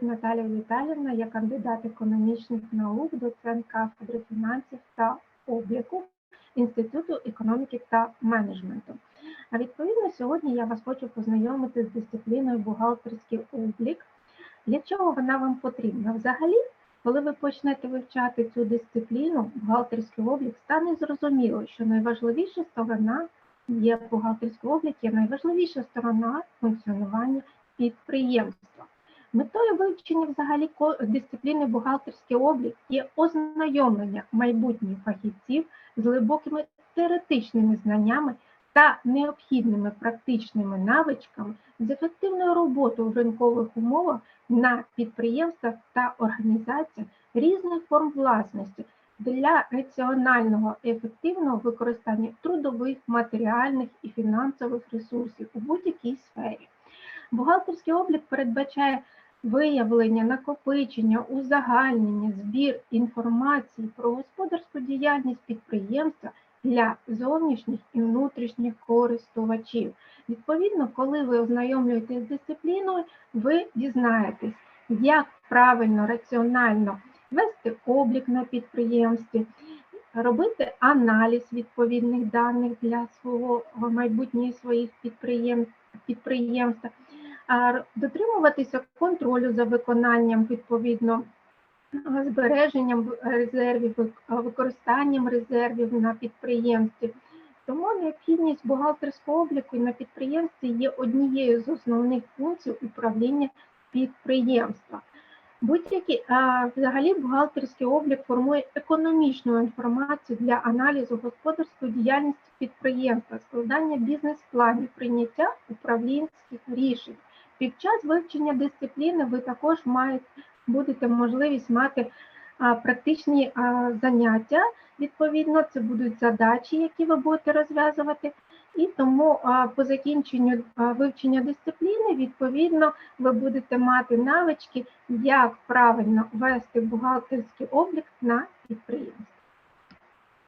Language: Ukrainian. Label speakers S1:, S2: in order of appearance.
S1: Наталія Віталіївна, я кандидат економічних наук, доцент кафедри фінансів та обліку Інституту економіки та менеджменту. А відповідно, сьогодні я вас хочу познайомити з дисципліною бухгалтерський облік. Для чого вона вам потрібна? Взагалі, коли ви почнете вивчати цю дисципліну, бухгалтерський облік, стане зрозуміло, що найважливіша сторона є бухгалтерський облік, є найважливіша сторона функціонування підприємства. Метою вивчення взагалі дисципліни бухгалтерський облік є ознайомлення майбутніх фахівців з глибокими теоретичними знаннями та необхідними практичними навичками з ефективною роботою в ринкових умовах на підприємствах та організаціях різних форм власності для раціонального і ефективного використання трудових, матеріальних і фінансових ресурсів у будь-якій сфері. Бухгалтерський облік передбачає виявлення, накопичення, узагальнення, збір інформації про господарську діяльність підприємства для зовнішніх і внутрішніх користувачів. Відповідно, коли ви ознайомлюєтесь з дисципліною, ви дізнаєтесь, як правильно, раціонально вести облік на підприємстві, робити аналіз відповідних даних для свого майбутніх своїх підприємств, р- дотримуватися контролю за виконанням відповідно збереженням резервів, використанням резервів на підприємстві. Тому необхідність бухгалтерського обліку на підприємстві є однією з основних функцій управління підприємства. Будь-який взагалі бухгалтерський облік формує економічну інформацію для аналізу господарської діяльності підприємства, складання бізнес-планів, прийняття управлінських рішень. Під час вивчення дисципліни ви також маєте будете можливість мати практичні заняття. Відповідно, це будуть задачі, які ви будете розв'язувати. І тому по закінченню вивчення дисципліни, відповідно, ви будете мати навички, як правильно вести бухгалтерський облік на підприємстві.